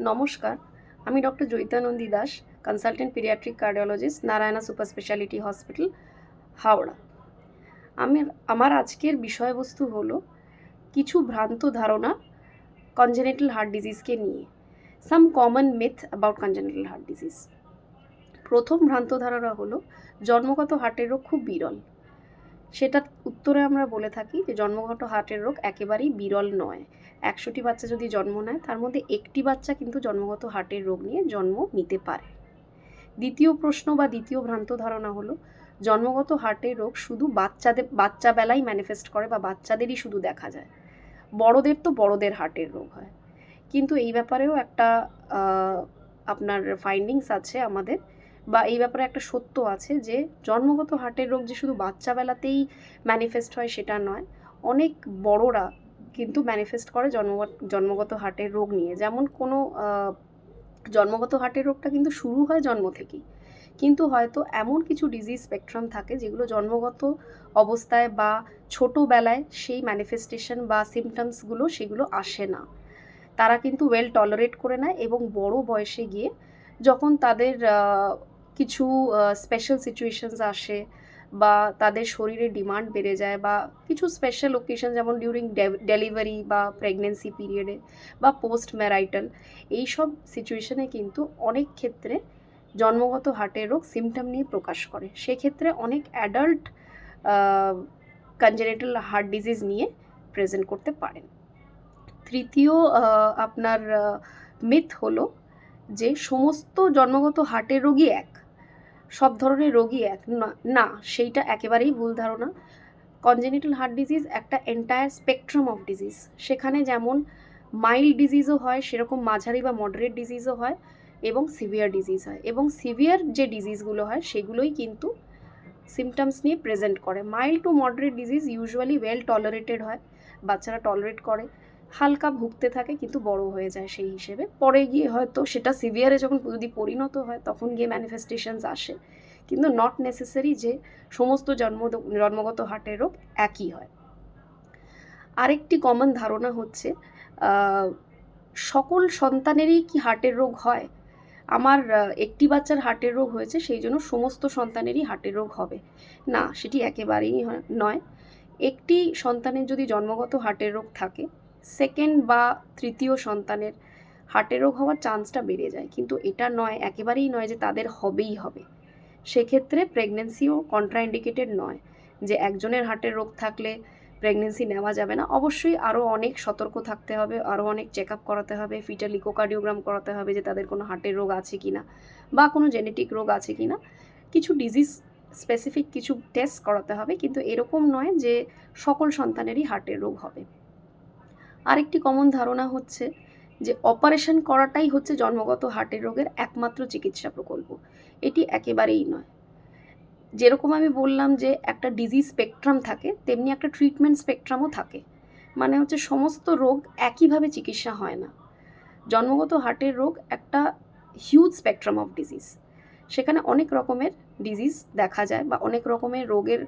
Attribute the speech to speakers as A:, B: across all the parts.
A: নমস্কার, আমি doctor Jaitanandi Das consultant pediatric cardiologist Narayana super speciality hospital Howrah. আমি, আমার আজকের বিষয়বস্তু হলো কিছু ভ্রান্ত ধারণা কনজেনিটাল হার্ট ডিজিজকে নিয়ে। Some common myth about congenital heart disease প্রথম ভ্রান্ত ধারণা হলো, জন্মগত হার্টের রোগ খুব বিরল। সেটা উত্তরে আমরা বলে থাকি যে জন্মগত হার্টের রোগ একেবারেই বিরল নয়। একশোটি বাচ্চা যদি জন্ম নেয়, তার মধ্যে একটি বাচ্চা কিন্তু জন্মগত হার্টের রোগ নিয়ে জন্ম নিতে পারে। দ্বিতীয় প্রশ্ন বা দ্বিতীয় ভ্রান্ত ধারণা হলো, জন্মগত হার্টের রোগ শুধু বাচ্চাদের বাচ্চা বেলায় ম্যানিফেস্ট করে বা বাচ্চাদেরই শুধু দেখা যায়। বড়দের তো বড়দের হার্টের রোগ হয়। কিন্তু এই ব্যাপারেও একটা আপনার ফাইন্ডিংস আছে আমাদের। বা এই ব্যাপারে একটা সত্য আছে যে জন্মগত হার্টের রোগ যে শুধু বাচ্চাবেলাতেই ম্যানিফেস্ট হয় সেটা নয়, অনেক বড়রা কিন্তু ম্যানিফেস্ট করে জন্মগত জন্মগত হার্টের রোগ নিয়ে। যেমন কোনো জন্মগত হার্টের রোগটা কিন্তু শুরু হয় জন্ম থেকেই। কিন্তু হয়তো এমন কিছু ডিজিজ স্পেকট্রাম থাকে যেগুলো জন্মগত অবস্থায় বা ছোটোবেলায় সেই ম্যানিফেস্টেশন বা সিমটমসগুলো সেগুলো আসে না। তারা কিন্তু ওয়েল টলারেট করে নেয় এবং বড় বয়সে গিয়ে যখন তাদের কিছু স্পেশাল সিচুয়েশনস আসে বা তাদের শরীরে ডিমান্ড বেড়ে যায় বা কিছু স্পেশাল ওকেশন যেমন ডিউরিং ডেলিভারি বা প্রেগনেন্সি পিরিয়ডে বা পোস্ট ম্যারাইটাল এইসব সিচুয়েশনে কিন্তু অনেক ক্ষেত্রে জন্মগত হার্টের রোগ সিমটম নিয়ে প্রকাশ করে। সেক্ষেত্রে অনেক অ্যাডাল্ট কনজেনেটাল হার্ট ডিজিজ নিয়ে প্রেজেন্ট করতে পারেন। তৃতীয় আপনার মিথ হলো যে সমস্ত জন্মগত হার্টের রোগী এক। সব ধরনের রোগী এক না সেইটা একেবারেই ভুল ধারণা। কনজেনিটাল হার্ট ডিজিজ একটা এন্টায়ার স্পেকট্রাম অফ ডিজিজ সেখানে যেমন মাইল্ড ডিজিজও হয়, সেরকম মাঝারি বা মডারেট ডিজিজও হয় এবং সিভিয়ার ডিজিজ হয়। এবং সিভিয়ার যে ডিজিজগুলো হয়, সেগুলোই কিন্তু সিমটমস নিয়ে প্রেজেন্ট করে। Mild to moderate disease usually well tolerated হয়, বাচ্চারা টলারেট করে। হালকা ভুগতে থাকে, কিন্তু বড় হয়ে যায় সেই হিসেবে। পরে গিয়ে হয়তো সেটা সিভিয়ারে যখন যদি পরিণত হয়, তখন গিয়ে ম্যানিফেস্টেশনস আসে। কিন্তু নট নেসেসারি যে সমস্ত জন্ম, জন্মগত হার্টের রোগ একই হয়। আরেকটি কমন ধারণা হচ্ছে সকল সন্তানেরই কি হার্টের রোগ হয়? আমার একটি বাচ্চার হার্টের রোগ হয়েছে, সেই জন্য সমস্ত সন্তানেরই হার্টের রোগ হবে। না, সেটি একেবারেই নয়। একটি সন্তানের যদি জন্মগত হার্টের রোগ থাকে সেকেন্ড বা তৃতীয় সন্তানের হার্টের রোগ হওয়ার চান্সটা বেড়ে যায়। কিন্তু এটা নয়, একেবারেই নয় যে তাদের হবেই হবে। সেক্ষেত্রে প্রেগনেন্সিও কন্ট্রাইন্ডিকেটেড নয় যে একজনের হার্টের রোগ থাকলে প্রেগনেন্সি নেওয়া যাবে না। অবশ্যই আরও অনেক সতর্ক থাকতে হবে আরও অনেক চেক আপ করাতে হবে ফিটাল ইকোকার্ডিওগ্রাম করাতে হবে যে তাদের কোনো হার্টের রোগ আছে কি না বা কোনো জেনেটিক রোগ আছে কি না কিছু ডিজিজ স্পেসিফিক কিছু টেস্ট করাতে হবে, কিন্তু এরকম নয় যে সকল সন্তানেরই হার্টের রোগ হবে। আরেকটি কমন ধারণা হচ্ছে যে অপারেশন করাটাই হচ্ছে জন্মগত হার্টের রোগের একমাত্র চিকিৎসা প্রকল্প। এটি একেবারেই নয়। যেরকম আমি বললাম যে একটা ডিজিজ স্পেকট্রাম থাকে, তেমনি একটা ট্রিটমেন্ট স্পেকট্রামও থাকে। মানে হচ্ছে সমস্ত রোগ একইভাবে চিকিৎসা হয় না। জন্মগত হার্টের রোগ একটা হিউজ স্পেকট্রাম অফ ডিজিজ সেখানে অনেক রকমের ডিজিজ দেখা যায় বা অনেক রকমের রোগের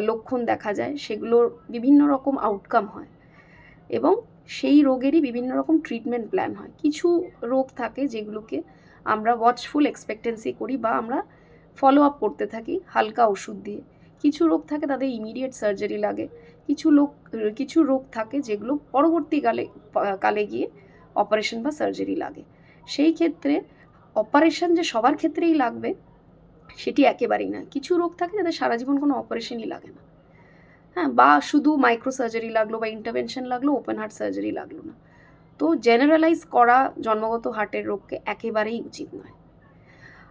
A: লক্ষণ দেখা যায়। সেগুলোর বিভিন্ন রকম আউটকাম হয়। এবং সেই রোগেরই বিভিন্ন রকম ট্রিটমেন্ট প্ল্যান হয়। কিছু রোগ থাকে যেগুলোকে আমরা ওয়াচফুল এক্সপেক্টেন্সি করি বা আমরা ফলো আপ করতে থাকি হালকা ওষুধ দিয়ে। কিছু রোগ থাকে তাদের ইমিডিয়েট সার্জারি লাগে। কিছু লোক, কিছু রোগ থাকে যেগুলো পরবর্তীকালে, কালে গিয়ে অপারেশন বা সার্জারি লাগে। সেই ক্ষেত্রে অপারেশন যে সবার ক্ষেত্রেই লাগবে, সেটি একেবারেই না কিছু রোগ থাকে যাদের সারা জীবন কোনো অপারেশনই লাগে না। হ্যাঁ বা শুধু মাইক্রো সার্জারি লাগল বা ইন্টারভেনশন লাগল ওপেন হার্ট সার্জারি লাগল না। তো জেনারেলাইজ করা জন্মগত হার্টের রোগকে একেবারেই উচিত নয়।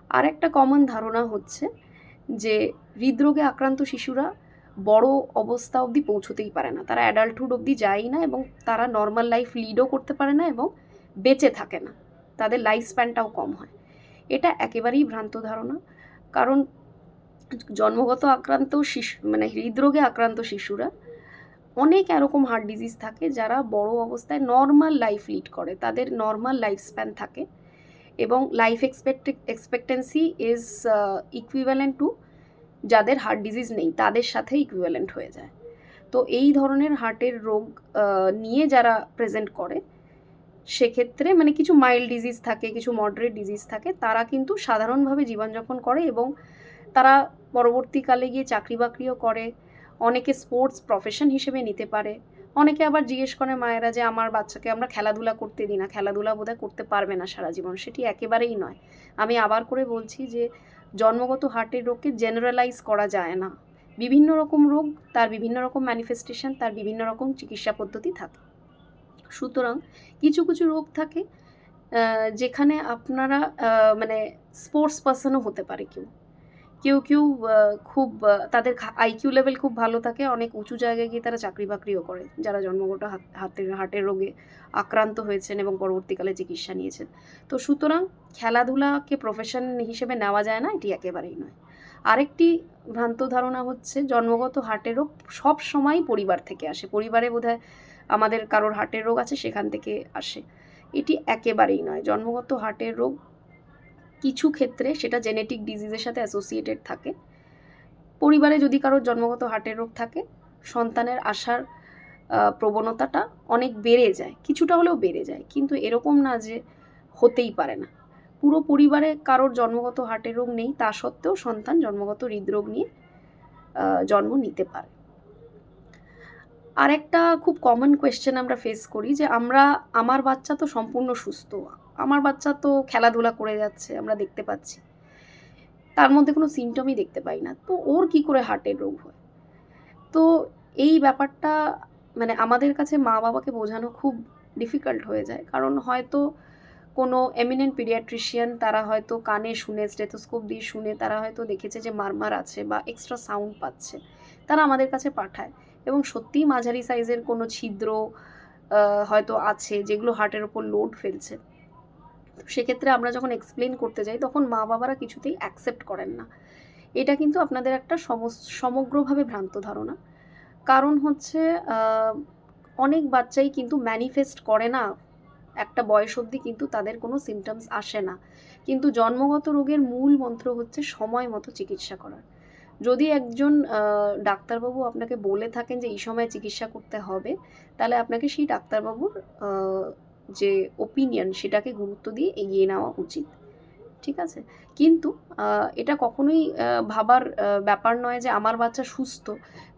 A: আর একটা কমন ধারণা হচ্ছে যে হৃদরোগে আক্রান্ত শিশুরা বড় অবস্থা অবধি পৌঁছতেই পারে না। তারা অ্যাডাল্টহুড অবধি যায়ই না এবং তারা নর্মাল লাইফ লিডও করতে পারে না এবং বেঁচে থাকে না। তাদের লাইফ স্প্যানটাও কম হয়। এটা একেবারেই ভ্রান্ত ধারণা। কারণ জন্মগত আক্রান্ত শিশু মানে হৃদরোগে আক্রান্ত শিশুরা, অনেক এরকম হার্ট ডিজিজ থাকে যারা বড় অবস্থায় নর্মাল লাইফ লিড করে। তাদের নর্মাল লাইফ স্প্যান থাকে এবং life expect expectancy is equivalent to যাদের হার্ট ডিজিজ নেই, তাদের সাথে ইকুইভ্যালেন্ট হয়ে যায়। তো এই ধরনের হার্টের রোগ নিয়ে যারা প্রেজেন্ট করে, সেক্ষেত্রে মানে কিছু মাইল্ড ডিজিজ থাকে, কিছু মডারেট ডিজিজ থাকে, তারা কিন্তু সাধারণভাবে জীবনযাপন করে এবং তারা পরবর্তীকালে গিয়ে চাকরি বাকরিও করে, অনেকে স্পোর্টস প্রফেশন হিসেবে নিতে পারে। অনেকে আবার জিজ্ঞেস করে মায়েরা যে, আমার বাচ্চাকে আমরা খেলাধুলা করতে দিই না, খেলাধুলা বোধহয় করতে পারবে না সারা জীবন। সেটি একেবারেই নয়। আমি আবার করে বলছি যে, জন্মগত হার্টের রোগকে জেনারেলাইজ করা যায় না। বিভিন্ন রকম রোগ, তার বিভিন্ন রকম ম্যানিফেস্টেশন তার বিভিন্ন রকম চিকিৎসা পদ্ধতি থাকে। সুতরাং কিছু কিছু রোগ থাকে যেখানে আপনারা মানে স্পোর্টস পার্সনও হতে পারে কেউ। কেউ কেউ খুব তাদের আইকিউ লেভেল খুব ভালো থাকে। অনেক উঁচু জায়গায় গিয়ে তারা চাকরি বাকরিও করে, যারা জন্মগত হাত- হাতের, হার্টের রোগে আক্রান্ত হয়েছেন এবং পরবর্তীকালে চিকিৎসা নিয়েছেন। তো সুতরাং খেলাধুলাকে প্রফেশন হিসেবে নেওয়া যায় না, এটি একেবারেই নয়। আরেকটি ভ্রান্ত ধারণা হচ্ছে, জন্মগত হার্টের রোগ সব সময় পরিবার থেকে আসে। পরিবারে বোধহয় আমাদের কারোর হার্টের রোগ আছে, সেখান থেকে আসে। এটি একেবারেই নয়। জন্মগত হার্টের রোগ কিছু ক্ষেত্রে সেটা জেনেটিক ডিজিজের সাথে অ্যাসোসিয়েটেড থাকে। পরিবারে যদি কারোর জন্মগত হার্টের রোগ থাকে, সন্তানের আসার প্রবণতাটা অনেক বেড়ে যায়, কিছুটা হলেও বেড়ে যায়, কিন্তু এরকম না যে হতেই পারে না। পুরো পরিবারে কারোর জন্মগত হার্টের রোগ নেই, তা সত্ত্বেও সন্তান জন্মগত হৃদরোগ নিয়ে জন্ম নিতে পারে। আরেকটা খুব কমন কোয়েশ্চেন আমরা ফেস করি যে আমরা, আমার বাচ্চা তো সম্পূর্ণ সুস্থ আমার বাচ্চা তো খেলাধুলা করে যাচ্ছে, আমরা দেখতে পাচ্ছি। তার মধ্যে কোনো সিমটমই দেখতে পাই না। তো ওর কি করে হার্টের রোগ হয়? তো এই ব্যাপারটা মানে আমাদের কাছে মা বাবাকে বোঝানো খুব ডিফিকাল্ট হয়ে যায়। কারণ হয়তো কোনো এমিনেন্ট পিডিয়াট্রিশিয়ান তারা হয়তো কানে শুনে স্টেথোস্কোপ দিয়ে শুনে তারা হয়তো দেখেছে যে মারমার আছে বা এক্সট্রা সাউন্ড পাচ্ছে। তারা আমাদের কাছে পাঠায় এবং সত্যিই মাঝারি সাইজের কোনো ছিদ্র হয়তো আছে যেগুলো হার্টের ওপর লোড ফেলছে। সেক্ষেত্রে আমরা যখন এক্সপ্লেন করতে যাই, তখন মা বাবারা কিছুতেই অ্যাকসেপ্ট করেন না। এটা কিন্তু আপনাদের একটা সমগ্রভাবে ভ্রান্ত ধারণা। কারণ হচ্ছে অনেক বাচ্চাই কিন্তু ম্যানিফেস্ট করে না, একটা বয়স অবধি কিন্তু তাদের কোনো সিমটমস আসে না। কিন্তু জন্মগত রোগের মূল মন্ত্র হচ্ছে সময় মতো চিকিৎসা করার। যদি একজন ডাক্তারবাবু আপনাকে বলে থাকেন যে, এই সময় চিকিৎসা করতে হবে তাহলে আপনাকে সেই ডাক্তারবাবুর যে ওপিনিয়ন সেটাকে গুরুত্ব দিয়ে এগিয়ে নেওয়া উচিত, ঠিক আছে? কিন্তু এটা কখনোই ভাবার ব্যাপার নয় যে আমার বাচ্চা সুস্থ,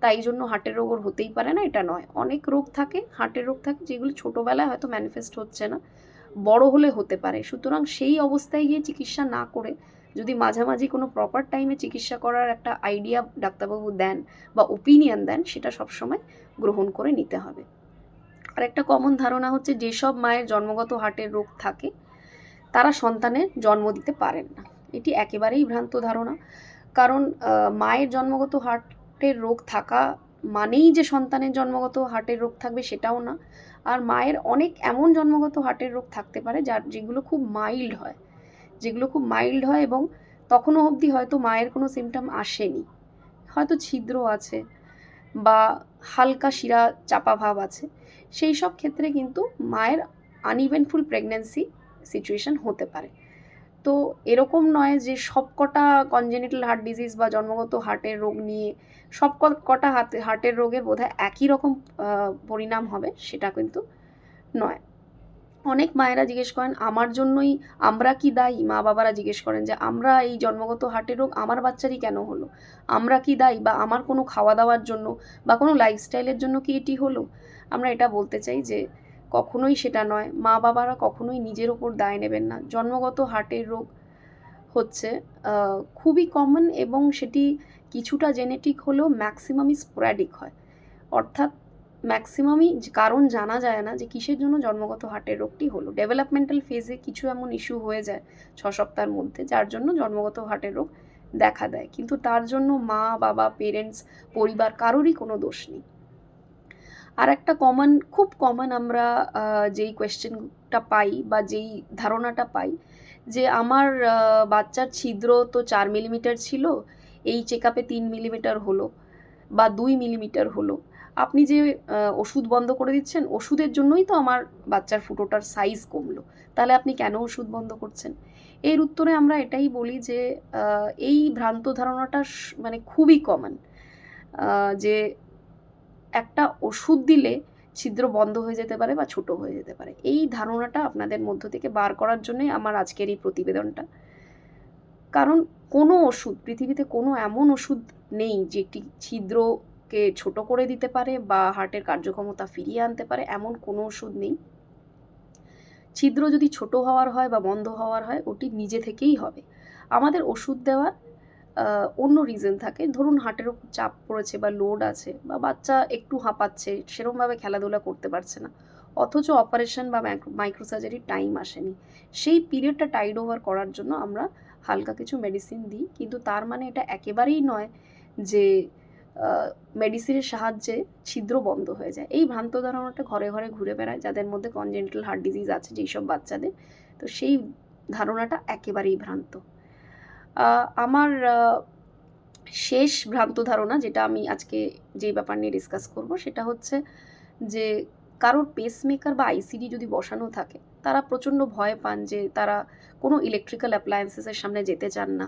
A: তাই জন্য হার্টের রোগ ওর হতেই পারে না, এটা নয়। অনেক রোগ থাকে, হার্টের রোগ থাকে, যেগুলো ছোটোবেলায় হয়তো ম্যানিফেস্ট হচ্ছে না, বড় হলে হতে পারে। সুতরাং সেই অবস্থায় গিয়ে চিকিৎসা না করে, যদি মাঝামাঝি কোনো প্রপার টাইমে চিকিৎসা করার একটা আইডিয়া ডাক্তারবাবু দেন বা ওপিনিয়ন দেন, সেটা সবসময় গ্রহণ করে নিতে হবে। আর একটা কমন ধারণা হচ্ছে যেসব মায়ের জন্মগত হার্টের রোগ থাকে, তারা সন্তানের জন্ম দিতে পারেন না। এটি একেবারেই ভ্রান্ত ধারণা। কারণ মায়ের জন্মগত হার্টের রোগ থাকা মানেই যে সন্তানের জন্মগত হার্টের রোগ থাকবে সেটাও না। আর মায়ের অনেক এমন জন্মগত হার্টের রোগ থাকতে পারে যার, যেগুলো খুব মাইল্ড হয়। যেগুলো খুব মাইল্ড হয় এবং তখনও অবধি হয়তো মায়ের কোনো সিমটম আসেনি। হয়তো ছিদ্র আছে বা হালকা শিরা চাপা ভাব আছে। সেই সব ক্ষেত্রে কিন্তু মায়ের আনইভেন্টফুল প্রেগন্যান্সি সিচুয়েশন হতে পারে। তো এরকম নয় যে সব কটা কনজেনিটাল হার্ট ডিজিজ বা জন্মগত হার্টের রোগ নিয়ে সব কটা হাতে হার্টের রোগের বোধহয় একই রকম পরিণাম হবে সেটা কিন্তু নয়। অনেক মায়েরা জিজ্ঞেস করেন, আমার জন্যই আমরা কি দায়ী? মা বাবারা জিজ্ঞেস করেন যে, আমরা এই জন্মগত হার্টের রোগ আমার বাচ্চারই কেন হলো? আমরা কি দায়ী? বা আমার কোনো খাওয়া দাওয়ার জন্য বা কোনো লাইফস্টাইলের জন্য কি এটি হলো? আমরা এটা বলতে চাই যে কখনোই সেটা নয়। মা বাবারা কখনোই নিজের ওপর দায় নেবেন না। জন্মগত হার্টের রোগ হচ্ছে খুবই কমন এবং সেটি কিছুটা জেনেটিক হলেও ম্যাক্সিমামই স্পোরাডিক হয়। অর্থাৎ ম্যাক্সিমামই কারণ জানা যায় না যে কিসের জন্য জন্মগত হার্টের রোগটি হলো। ডেভেলপমেন্টাল ফেজে কিছু এমন ইস্যু হয়ে যায় ছ সপ্তাহের মধ্যে, যার জন্য জন্মগত হার্টের রোগ দেখা দেয়। কিন্তু তার জন্য মা, বাবা পেরেন্টস পরিবার কারোরই কোনো দোষ নেই। আর একটা কমন খুব কমন আমরা যেই কোয়েশ্চেনটা পাই বা যেই ধারণাটা পাই যে আমার বাচ্চার ছিদ্র তো চার মিলিমিটার ছিল, এই চেক আপে তিন মিলিমিটার হলো বা দুই মিলিমিটার হলো। আপনি যে ওষুধ বন্ধ করে দিচ্ছেন, ওষুধের জন্যই তো আমার বাচ্চার ফুটোটার সাইজ কমলো। তাহলে আপনি কেন ওষুধ বন্ধ করছেন? এর উত্তরে আমরা এটাই বলি যে এই ভ্রান্ত ধারণাটা মানে খুবই কমন যে একটা ওষুধ দিলে ছিদ্র বন্ধ হয়ে যেতে পারে বা ছোট হয়ে যেতে পারে। এই ধারণাটা আপনাদের মধ্য থেকে বার করার জন্যই আমার আজকের এই প্রতিবেদনটা। কারণ কোনো ওষুধ, পৃথিবীতে কোনো এমন ওষুধ নেই যেটি ছিদ্রকে ছোট করে দিতে পারে বা হার্টের কার্যক্ষমতা ফিরিয়ে আনতে পারে, এমন কোনো ওষুধ নেই। ছিদ্র যদি ছোট হওয়ার হয় বা বন্ধ হওয়ার হয়, ওটি নিজে থেকেই হবে। আমাদের ওষুধ দেওয়ার অন্য রিজন থাকে। ধরুন হার্টের উপর চাপ পড়েছে বা লোড আছে বা বাচ্চা একটু হাঁপাচ্ছে সেরমভাবে খেলাধুলা করতে পারছে না। অথচ অপারেশন বা মাইক্রোসার্জারির টাইম আসেনি। সেই পিরিয়ডটা টাইড ওভার করার জন্য আমরা হালকা কিছু মেডিসিন দিই। কিন্তু তার মানে এটা একেবারেই নয় যে মেডিসিনের সাহায্যে ছিদ্র বন্ধ হয়ে যায়। এই ভ্রান্ত ধারণাটা ঘরে ঘরে ঘুরে বেড়ায়, যাদের মধ্যে কনজেন্টাল হার্ট ডিজিজ আছে যেই সব বাচ্চাদের। তো সেই ধারণাটা একেবারেই ভ্রান্ত। আমার শেষ ভ্রান্ত ধারণা যেটা আমি আজকে যেই ব্যাপার নিয়ে ডিসকাস করব সেটা হচ্ছে যে কারোর পেসমেকার বা আইসিডি যদি বসানো থাকে, তারা প্রচণ্ড ভয় পান যে তারা কোনো ইলেকট্রিক্যাল অ্যাপ্লায়েন্সেসের সামনে যেতে চান না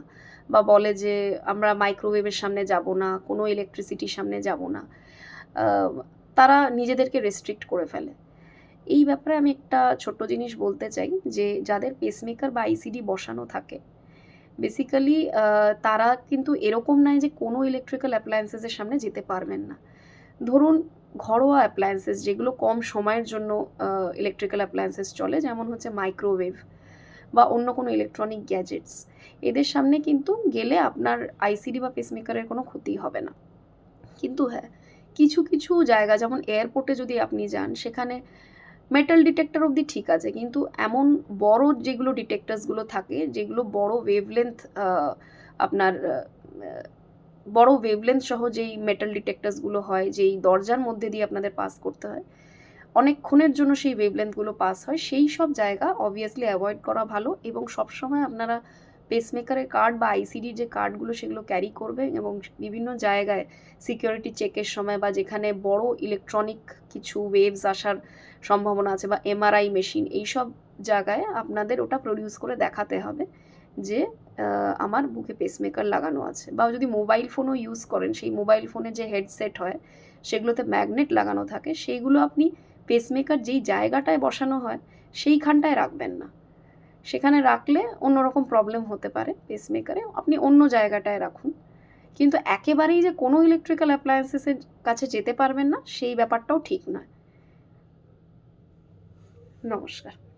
A: বা বলে যে আমরা মাইক্রোওয়েভের সামনে যাব না, কোনো ইলেকট্রিসিটির সামনে যাব না। তারা নিজেদেরকে রেস্ট্রিক্ট করে ফেলে। এই ব্যাপারে আমি একটা ছোট্ট জিনিস বলতে চাই যে যাদের পেসমেকার বা আইসিডি বসানো থাকে বেসিক্যালি তারা কিন্তু এরকম নয় যে কোনো ইলেকট্রিক্যাল অ্যাপ্লায়েন্সেসের সামনে যেতে পারবেন না। ধরুন, ঘরোয়া অ্যাপ্লায়েন্সেস যেগুলো কম সময়ের জন্য ইলেকট্রিক্যাল অ্যাপ্লায়েন্সেস চলে, যেমন হচ্ছে মাইক্রোওয়েভ বা অন্য কোনো ইলেকট্রনিক গ্যাজেটস এদের সামনে কিন্তু গেলে আপনার আইসিডি বা পেসমেকারের কোনো ক্ষতি হবে না। কিন্তু হ্যাঁ কিছু কিছু জায়গা, যেমন এয়ারপোর্টে যদি আপনি যান, সেখানে মেটাল ডিটেক্টর অবধি ঠিক আছে, কিন্তু এমন বড় যেগুলো ডিটেক্টরসগুলো থাকে, যেগুলো বড় ওয়েভলেন্থ আপনার বড় ওয়েভলেন্থ সহ যেই মেটাল ডিটেক্টরসগুলো হয়, যেই দরজার মধ্যে দিয়ে আপনাদের পাস করতে হয়, অনেকক্ষণের জন্য সেই ওয়েভলেন্থগুলো পাস হয়। সেই সব জায়গা অবভিয়াসলি অ্যাভয়েড করা ভালো এবং সবসময় আপনারা পেসমেকারের কার্ড বা আইসিডির যে কার্ডগুলো সেগুলো ক্যারি করবে এবং বিভিন্ন জায়গায় সিকিউরিটি চেকের সময় বা যেখানে বড় ইলেকট্রনিক কিছু ওয়েভস আসার সম্ভাবনা আছে বা এমআরআই মেশিন এইসব জায়গায় আপনাদের ওটা প্রডিউস করে দেখাতে হবে যে আমার বুকে পেসমেকার লাগানো আছে বা যদি মোবাইল ফোনও ইউজ করেন, সেই মোবাইল ফোনে যে হেডসেট হয়, সেগুলোতে ম্যাগনেট লাগানো থাকে, সেইগুলো আপনি পেসমেকার যেই জায়গাটায় বসানো হয়, সেইখানটায় রাখবেন না। সেখানে রাখলে অন্যরকম প্রবলেম হতে পারে পেসমেকারে আপনি অন্য জায়গাটায় রাখুন। কিন্তু একেবারেই যে কোনো ইলেকট্রিক্যাল অ্যাপ্লায়েন্সেসের কাছে যেতে পারবেন না, সেই ব্যাপারটাও ঠিক নয়। নমস্কার।